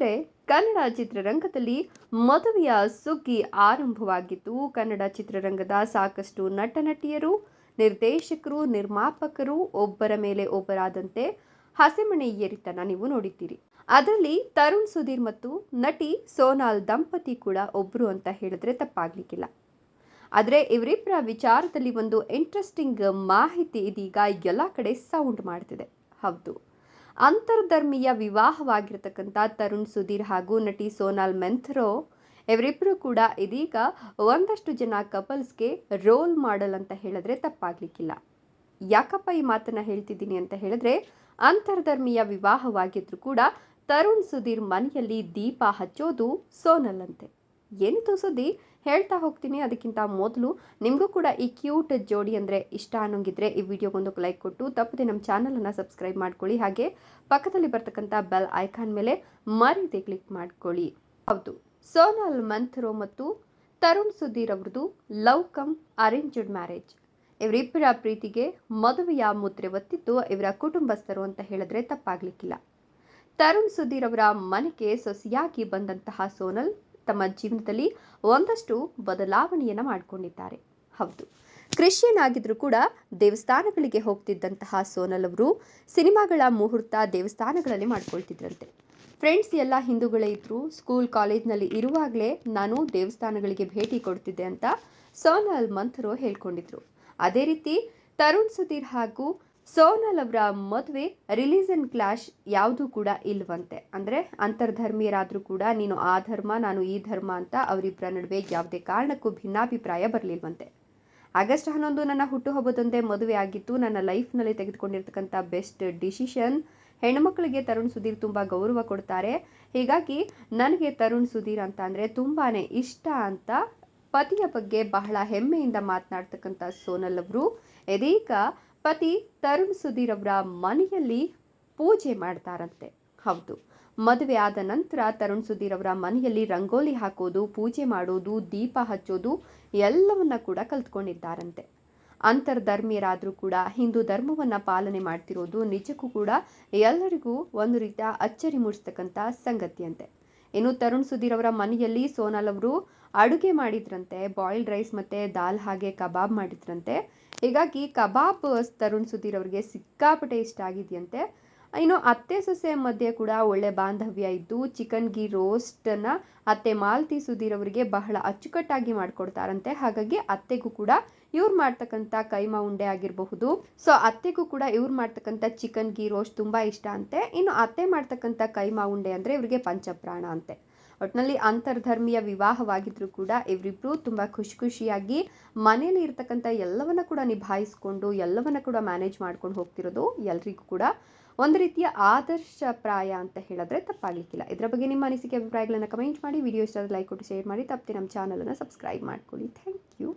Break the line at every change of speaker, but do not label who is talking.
ಆದರೆ ಕನ್ನಡ ಚಿತ್ರರಂಗದಲ್ಲಿ ಮದುವೆಯ ಸುಗ್ಗಿ ಆರಂಭವಾಗಿದ್ದು, ಕನ್ನಡ ಚಿತ್ರರಂಗದ ಸಾಕಷ್ಟು ನಟ ನಟಿಯರು ನಿರ್ದೇಶಕರು, ನಿರ್ಮಾಪಕರು, ಒಬ್ಬರ ಮೇಲೆ ಒಬ್ಬರಾದಂತೆ ಹಸೆಮಣೆ ಏರಿತನ ನೀವು ನೋಡಿದ್ದೀರಿ. ಅದರಲ್ಲಿ ತರುಣ್ ಸುಧೀರ್ ಮತ್ತು ನಟಿ ಸೋನಾಲ್ ದಂಪತಿ ಕೂಡ ಒಬ್ಬರು ಅಂತ ಹೇಳಿದ್ರೆ ತಪ್ಪಾಗ್ಲಿಕ್ಕಿಲ್ಲ. ಆದರೆ ಇವರಿಬ್ಬರ ವಿಚಾರದಲ್ಲಿ ಒಂದು ಇಂಟ್ರೆಸ್ಟಿಂಗ್ ಮಾಹಿತಿ ಇದೀಗ ಎಲ್ಲ ಕಡೆ ಸೌಂಡ್ ಮಾಡ್ತಿದೆ. ಹೌದು. ಅಂತರ್ಧರ್ಮೀಯ ವಿವಾಹವಾಗಿರ್ತಕ್ಕಂಥ ತರುಣ್ ಸುಧೀರ್ ಹಾಗೂ ನಟಿ ಸೋನಾಲ್ ಮೆಂಥ್ರೋ ಇವರಿಬ್ಬರು ಕೂಡ ಇದೀಗ ಒಂದಷ್ಟು ಜನ ಕಪಲ್ಸ್ಗೆ ರೋಲ್ ಮಾಡಲ್ ಅಂತ ಹೇಳಿದ್ರೆ ತಪ್ಪಾಗ್ಲಿಕ್ಕಿಲ್ಲ. ಯಾಕಪ್ಪ ಈ ಮಾತನ್ನ ಹೇಳ್ತಿದ್ದೀನಿ ಅಂತ ಹೇಳಿದ್ರೆ ಅಂತರ್ಧರ್ಮೀಯ ವಿವಾಹವಾಗಿದ್ರು ಕೂಡ ತರುಣ್ ಸುಧೀರ್ ಮನೆಯಲ್ಲಿ ದೀಪ ಹಚ್ಚೋದು ಸೋನಲ್ ಏನಿದು ಸುದ್ದಿ ಹೇಳ್ತಾ ಹೋಗ್ತೀನಿ. ಅದಕ್ಕಿಂತ ಮೊದಲು ನಿಮಗೂ ಕೂಡ ಈ ಕ್ಯೂಟ್ ಜೋಡಿ ಅಂದರೆ ಇಷ್ಟ ಅನ್ನೋಂಗಿದ್ರೆ ಈ ವಿಡಿಯೋಗೊಂದು ಲೈಕ್ ಕೊಟ್ಟು, ತಪ್ಪದೆ ನಮ್ಮ ಚಾನಲನ್ನು ಸಬ್ಸ್ಕ್ರೈಬ್ ಮಾಡ್ಕೊಳ್ಳಿ. ಹಾಗೆ ಪಕ್ಕದಲ್ಲಿ ಬರ್ತಕ್ಕಂಥ ಬೆಲ್ ಐಕಾನ್ ಮೇಲೆ ಮರೀದೆ ಕ್ಲಿಕ್ ಮಾಡ್ಕೊಳ್ಳಿ. ಹೌದು. ಸೋನಾಲ್ ಮಂಥರೋ ಮತ್ತು ತರುಣ್ ಸುಧೀರ್ ಅವ್ರದ್ದು ಲವ್ ಕಮ್ ಅರೇಂಜ್ಡ್ ಮ್ಯಾರೇಜ್. ಇವರಿಬ್ಬರ ಪ್ರೀತಿಗೆ ಮದುವೆಯ ಮುದ್ರೆ ಒತ್ತಿದ್ದು ಇವರ ಕುಟುಂಬಸ್ಥರು ಅಂತ ಹೇಳಿದ್ರೆ ತಪ್ಪಾಗ್ಲಿಕ್ಕಿಲ್ಲ. ತರುಣ್ ಸುಧೀರ್ ಅವರ ಮನೆಗೆ ಸೊಸೆಯಾಗಿ ಬಂದಂತಹ ಸೋನಲ್ ತಮ್ಮ ಜೀವನದಲ್ಲಿ ಒಂದಷ್ಟು ಬದಲಾವಣೆಯನ್ನು ಮಾಡಿಕೊಂಡಿದ್ದಾರೆ. ಹೌದು. ಕ್ರಿಶ್ಚಿಯನ್ ಆಗಿದ್ರು ಕೂಡ ದೇವಸ್ಥಾನಗಳಿಗೆ ಹೋಗ್ತಿದ್ದಂತಹ ಸೋನಲ್ ಅವರು ಸಿನಿಮಾಗಳ ಮುಹೂರ್ತ ದೇವಸ್ಥಾನಗಳಲ್ಲಿ ಮಾಡ್ಕೊಳ್ತಿದ್ರಂತೆ. ಫ್ರೆಂಡ್ಸ್, ಎಲ್ಲ ಹಿಂದೂಗಳೇ ಇದ್ರು, ಸ್ಕೂಲ್, ಕಾಲೇಜ್ನಲ್ಲಿ ಇರುವಾಗಲೇ ನಾನು ದೇವಸ್ಥಾನಗಳಿಗೆ ಭೇಟಿ ಕೊಡ್ತಿದ್ದೆ ಅಂತ ಸೋನಲ್ ಮಂಥರೋ ಹೇಳ್ಕೊಂಡಿದ್ರು. ಅದೇ ರೀತಿ ತರುಣ್ ಸುಧೀರ್ ಹಾಗೂ ಸೋನಲ್ ಅವರ ಮದುವೆ ರಿಲಿಜನ್ ಕ್ಲಾಶ್ ಯಾವುದೂ ಕೂಡ ಇಲ್ವಂತೆ. ಅಂದರೆ ಅಂತರ್ಧರ್ಮೀಯರಾದರೂ ಕೂಡ ನೀನು ಆ ಧರ್ಮ, ನಾನು ಈ ಧರ್ಮ ಅಂತ ಅವರಿಬ್ಬರ ನಡುವೆ ಯಾವುದೇ ಕಾರಣಕ್ಕೂ ಭಿನ್ನಾಭಿಪ್ರಾಯ ಬರಲಿಲ್ವಂತೆ. ಆಗಸ್ಟ್ ಹನ್ನೊಂದು ನನ್ನ ಹುಟ್ಟುಹಬ್ಬದಂದೇ ಮದುವೆ ಆಗಿತ್ತು. ನನ್ನ ಲೈಫ್ನಲ್ಲಿ ತೆಗೆದುಕೊಂಡಿರ್ತಕ್ಕಂಥ ಬೆಸ್ಟ್ ಡಿಸಿಷನ್ ಹೆಣ್ಮಕ್ಳಿಗೆ ತರುಣ್ ಸುಧೀರ್ ತುಂಬ ಗೌರವ ಕೊಡ್ತಾರೆ. ಹೀಗಾಗಿ ನನಗೆ ತರುಣ್ ಸುಧೀರ್ ಅಂತ ಅಂದರೆ ತುಂಬಾ ಇಷ್ಟ ಅಂತ ಪತಿಯ ಬಗ್ಗೆ ಬಹಳ ಹೆಮ್ಮೆಯಿಂದ ಮಾತನಾಡ್ತಕ್ಕಂಥ ಸೋನಲ್ ಅವರು. ಇದೀಗ ಪತಿ ತರುಣ್ ಸುಧೀರ್ ಅವರ ಮನೆಯಲ್ಲಿ ಪೂಜೆ ಮಾಡ್ತಾರಂತೆ. ಹೌದು. ಮದುವೆ ಆದ ನಂತರ ತರುಣ್ ಸುಧೀರ್ ಅವರ ಮನೆಯಲ್ಲಿ ರಂಗೋಲಿ ಹಾಕೋದು, ಪೂಜೆ ಮಾಡೋದು, ದೀಪ ಹಚ್ಚೋದು ಎಲ್ಲವನ್ನ ಕೂಡ ಕಲ್ತ್ಕೊಂಡಿದ್ದಾರಂತೆ. ಅಂತರ್ಧರ್ಮೀಯರಾದರೂ ಕೂಡ ಹಿಂದೂ ಧರ್ಮವನ್ನು ಪಾಲನೆ ಮಾಡ್ತಿರೋದು ನಿಜಕ್ಕೂ ಕೂಡ ಎಲ್ಲರಿಗೂ ಒಂದು ರೀತಿಯ ಅಚ್ಚರಿ ಮೂಡಿಸ್ತಕ್ಕಂಥ ಸಂಗತಿಯಂತೆ ಇನ್ನು ತರುಣ್ ಸುಧೀರ್ ಅವರ ಮನೆಯಲ್ಲಿ ಸೋನಾಲ್ ಅವರು ಅಡುಗೆ ಮಾಡಿದ್ರಂತೆ ಬಾಯ್ಲ್ಡ್ ರೈಸ್ ಮತ್ತು ದಾಲ್ ಹಾಗೆ ಕಬಾಬ್ ಮಾಡಿದ್ರಂತೆ. ಹೀಗಾಗಿ ಕಬಾಬ್ ತರುಣ್ ಸುಧೀರ್ ಅವರಿಗೆ ಸಿಕ್ಕಾಪಟ್ಟೆ ಇಷ್ಟ ಆಗಿದೆಯಂತೆ. ಇನ್ನು ಅತ್ತೆ ಸೊಸೆ ಮಧ್ಯೆ ಕೂಡ ಒಳ್ಳೆ ಬಾಂಧವ್ಯ ಇದ್ದು ಚಿಕನ್ ಗೀ ರೋಸ್ಟನ್ನು ಅತ್ತೆ ಮಾಲ್ತಿ ಸುಧೀರ್ ಅವರಿಗೆ ಬಹಳ ಅಚ್ಚುಕಟ್ಟಾಗಿ ಮಾಡಿಕೊಡ್ತಾರಂತೆ. ಹಾಗಾಗಿ ಅತ್ತೆಗೂ ಕೂಡ ಇವ್ರು ಮಾಡ್ತಕ್ಕಂಥ ಕೈಮಾ ಉಂಡೆ ಆಗಿರಬಹುದು. ಸೊ ಅತ್ತೆಗೂ ಕೂಡ ಇವ್ರು ಮಾಡ್ತಕ್ಕಂಥ ಚಿಕನ್ ಗೀ ರೋಸ್ಟ್ ತುಂಬ ಇಷ್ಟ ಅಂತೆ. ಇನ್ನು ಅತ್ತೆ ಮಾಡ್ತಕ್ಕಂಥ ಕೈಮಾ ಉಂಡೆ ಅಂದರೆ ಇವರಿಗೆ ಪಂಚಪ್ರಾಣ ಅಂತೆ. ಒಟ್ಟಿನಲ್ಲಿ ಅಂತರ್ಧರ್ಮೀಯ ವಿವಾಹವಾಗಿದ್ರು ಕೂಡ ಇವರಿಬ್ರು ತುಂಬ ಖುಷಿ ಖುಷಿಯಾಗಿ ಮನೆಯಲ್ಲಿ ಇರ್ತಕ್ಕಂಥ ಎಲ್ಲವನ್ನ ಕೂಡ ನಿಭಾಯಿಸ್ಕೊಂಡು, ಎಲ್ಲವನ್ನ ಕೂಡ ಮ್ಯಾನೇಜ್ ಮಾಡ್ಕೊಂಡು ಹೋಗ್ತಿರೋದು ಎಲ್ರಿಗೂ ಕೂಡ ಒಂದು ರೀತಿಯ ಆದರ್ಶ ಪ್ರಾಯ ಅಂತ ಹೇಳಿದ್ರೆ ತಪ್ಪಾಗಲಿಕ್ಕಿಲ್ಲ. ಇದರ ಬಗ್ಗೆ ನಿಮ್ಮ ಅನಿಸಿಕೆ, ಅಭಿಪ್ರಾಯಗಳನ್ನು ಕಮೆಂಟ್ ಮಾಡಿ. ವಿಡಿಯೋ ಇಷ್ಟ ಲೈಕ್ ಕೊಟ್ಟು ಶೇರ್ ಮಾಡಿ. ತಪ್ಪದೆ ನಮ್ಮ ಚಾನಲನ್ನು ಸಬ್ಸ್ಕ್ರೈಬ್ ಮಾಡ್ಕೊಳ್ಳಿ. Thank you